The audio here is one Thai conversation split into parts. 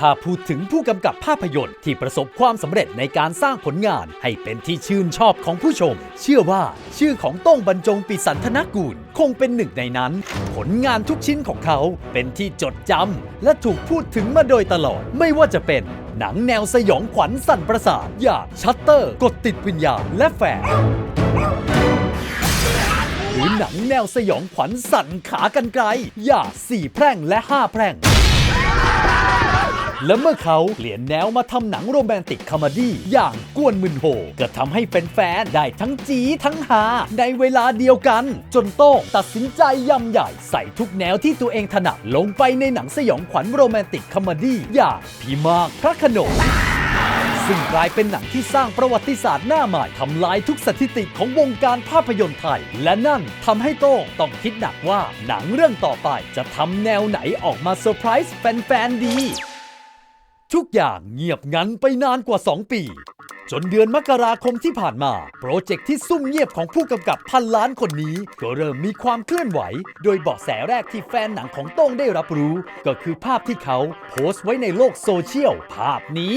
ถ้าพูดถึงผู้กำกับภาพยนตร์ที่ประสบความสำเร็จในการสร้างผลงานให้เป็นที่ชื่นชอบของผู้ชม เชื่อว่าชื่อของต้องบรรจงปิสันธนกูล คงเป็นหนึ่งในนั้น ผลงานทุกชิ้นของเขาเป็นที่จดจำและถูกพูดถึงมาโดยตลอด ไม่ว่าจะเป็นหนังแนวสยองขวัญสั่นประสาทอย่างชัตเตอร์ กดติดวิญญาณและแฝงหรือหนังแนวสยองขวัญสั่นขากันไกลอย่างสี่แพร่งและห้าแพร่ง และเมื่อเขาเปลี่ยนแนวมาทำหนังโรแมนติกคอมดี้อย่างกวนมึนโฮก็ทำให้แฟนๆได้ทั้งจีทั้งฮาในเวลาเดียวกัน จนโต้งตัดสินใจยำใหญ่ใส่ทุกแนวที่ตัวเองถนัดลงไปในหนังสยองขวัญโรแมนติกคอมดี้อย่างพี่มากพระขนงซึ่งกลายเป็นหนังที่สร้างประวัติศาสตร์หน้าใหม่ทำลายทุกสถิติของวงการภาพยนตร์ไทย และนั่นทำให้โต้งต้องคิดหนักว่าหนังเรื่องต่อไปจะทำแนวไหนออกมาเซอร์ไพรส์แฟนๆดี ทุกอย่างเงียบงันไปนานกว่า 2 ปี จนเดือนมกราคมที่ผ่านมา โปรเจกต์ที่ซุ่มเงียบของผู้กำกับพันล้านคนนี้ ก็เริ่มมีความเคลื่อนไหว โดยเบาะแสแรกที่แฟนหนังของโต้งได้รับรู้ ก็คือภาพที่เขาโพสต์ไว้ในโลกโซเชียลภาพนี้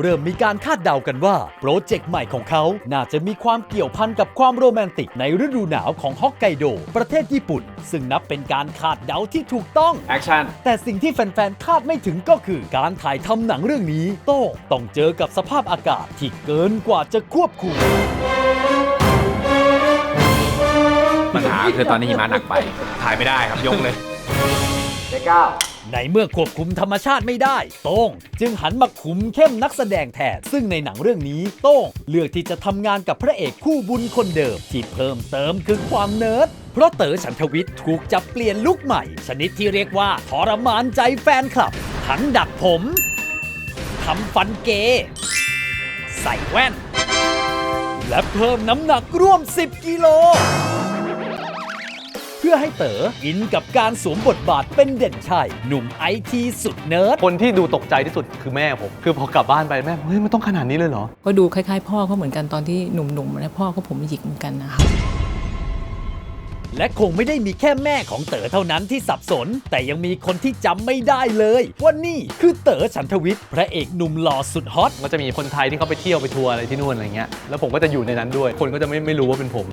เริ่มมีการคาดเดากันว่า โปรเจกต์ใหม่ของเขา น่าจะมีความเกี่ยวพันกับความโรแมนติกในฤดูหนาวของฮอกไกโด ประเทศญี่ปุ่น ซึ่งนับเป็นการคาดเดาที่ถูกต้อง แอคชั่น แต่สิ่งที่แฟนๆ คาดไม่ถึงก็คือการถ่ายทำหนังเรื่องนี้ โต้งต้องเจอกับสภาพอากาศที่เกินกว่าจะควบคุม ปัญหาคือตอนนี้หิมะหนักไป ถ่ายไม่ได้ครับยกเลย ในเมื่อควบคุมธรรมชาติไม่ได้ โต้งจึงหันมาคุมเข้มนักแสดงแทนซึ่งในหนังเรื่องนี้โต้งเลือกที่จะทำงานกับพระเอกคู่บุญคนเดิม ที่เพิ่มเติมคือความเนิร์ดเพราะเต๋อฉันทวิทย์ถูกจับเปลี่ยนลุคใหม่ ชนิดที่เรียกว่าทรมานใจแฟนคลับ ทั้งดักผมทำฟันเกย์ใส่แว่น และเพิ่มน้ำหนักร่วม 10 กิโล เพื่อให้เต๋ออินกับการสวมบทบาทเป็นเด่นชัยหนุ่มไอทีสุดเนิร์ด คนที่ดูตกใจที่สุดคือแม่ผม คือพอกลับบ้านไปแม่เฮ้ยมันต้องขนาดนี้เลยเหรอ ก็ดูคล้ายๆ พ่อเขาเหมือนกันตอนที่หนุ่มๆและพ่อเขาผมหยิกเหมือนกันนะคะและคงไม่ได้มีแค่แม่ของเต๋อเท่านั้นที่สับสน แต่ยังมีคนที่จำไม่ได้เลยว่านี่คือเต๋อฉันทวิทย์พระเอกหนุ่มหล่อสุดฮอต ก็จะมีคนไทยที่เขาไปเที่ยวไปทัวร์อะไรที่นู่นอะไรเงี้ย แล้วผมก็จะอยู่ในนั้นด้วย คนก็จะไม่ไม่รู้ว่าเป็นผม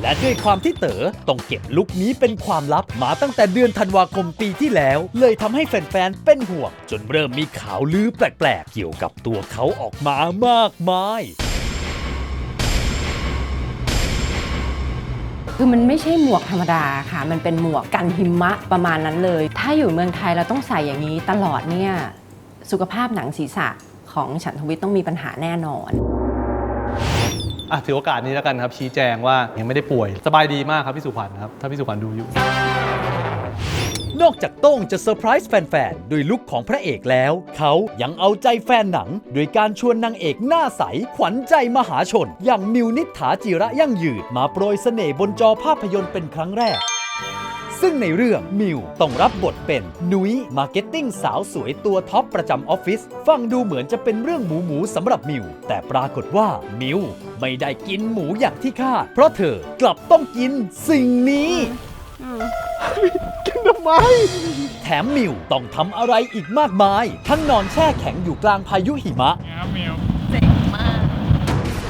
และด้วยความที่เต๋อต้องเก็บลุคนี้เป็นความลับมาตั้งแต่เดือนธันวาคมปีที่แล้ว เลยทำให้แฟนๆเป็นห่วง จนเริ่มมีข่าวลือแปลกๆ เกี่ยวกับตัวเขาออกมามากมายคือมันไม่ใช่หมวกธรรมดาค่ะ มันเป็นหมวกกันหิมะประมาณนั้นเลย ถ้าอยู่เมืองไทยเราต้องใส่อย่างนี้ตลอดเนี่ย สุขภาพหนังศีรษะของฉันทวิทย์ต้องมีปัญหาแน่นอน อะถือโอกาสนี้แล้วกันครับ ชี้แจงว่ายังไม่ได้ป่วย สบายดีมากครับพี่สุขวัญครับ ถ้าพี่สุขวัญดูอยู่ นอกจากโต้งจะเซอร์ไพรส์แฟนๆ ด้วยลุคของพระเอกแล้ว เขายังเอาใจแฟนหนัง โดยการชวนนางเอกหน้าใส ขวัญใจมหาชน อย่างมิวนิษฐาจิระยั่งยืนมาโปรยเสน่ห์บนจอภาพยนตร์เป็นครั้งแรก ซึ่งในเรื่องมิวต้องรับบทเป็นนุ้ยมาร์เก็ตติ้งสาวสวยตัวท็อปประจำออฟฟิศฟังดูเหมือนจะเป็นเรื่องหมูหมูสำหรับมิวแต่ปรากฏว่ามิวไม่ได้กินหมูอย่างที่คาดเพราะเธอกลับต้องกินสิ่งนี้แถมมิวต้องทำอะไรอีกมากมาย ทั้งนอนแช่แข็งอยู่กลางพายุหิมะ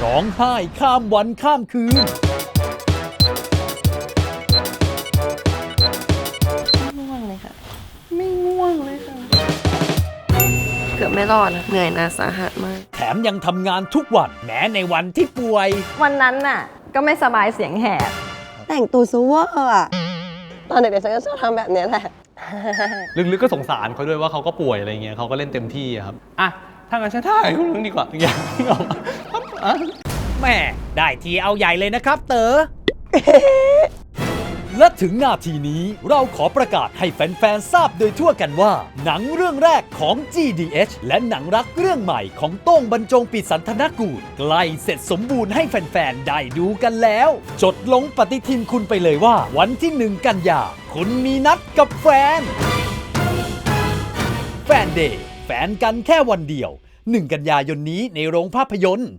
ร้องไห้ข้ามวันข้ามคืน ไม่รอดนะเหนื่อยนะสาหัสมาก แถมยังทำงานทุกวันแม้ในวันที่ป่วย วันนั้นน่ะ ก็ไม่สบายเสียงแหบ แต่งตัวซูเวอร์อะตอนเด็กๆฉันก็ชอบทำแบบนี้แหละ ลึกๆก็สงสารเขาด้วยว่าเขาก็ป่วยอะไรเงี้ยเขาก็เล่นเต็มที่อะครับอะถ้างั้นฉันถ่ายคุณนึงดีกว่าอย่างเงี้ยนึกออกปะอะแม่ได้ทีเอาใหญ่เลยนะครับ เต๋อ และถึงนาทีนี้เราขอประกาศให้แฟนๆ ทราบโดยทั่วกันว่า หนังเรื่องแรกของ GDH และหนังรักเรื่องใหม่ของโต้งบรรจงปิสันธนกูลใกล้เสร็จสมบูรณ์ให้แฟนๆ ได้ดูกันแล้ว จดลงปฏิทินคุณไปเลยว่า วันที่หนึ่งกันยาคุณมีนัดกับแฟน แฟนเดย์แฟนกันแค่วันเดียว 1 กันยายนนี้ในโรงภาพยนตร์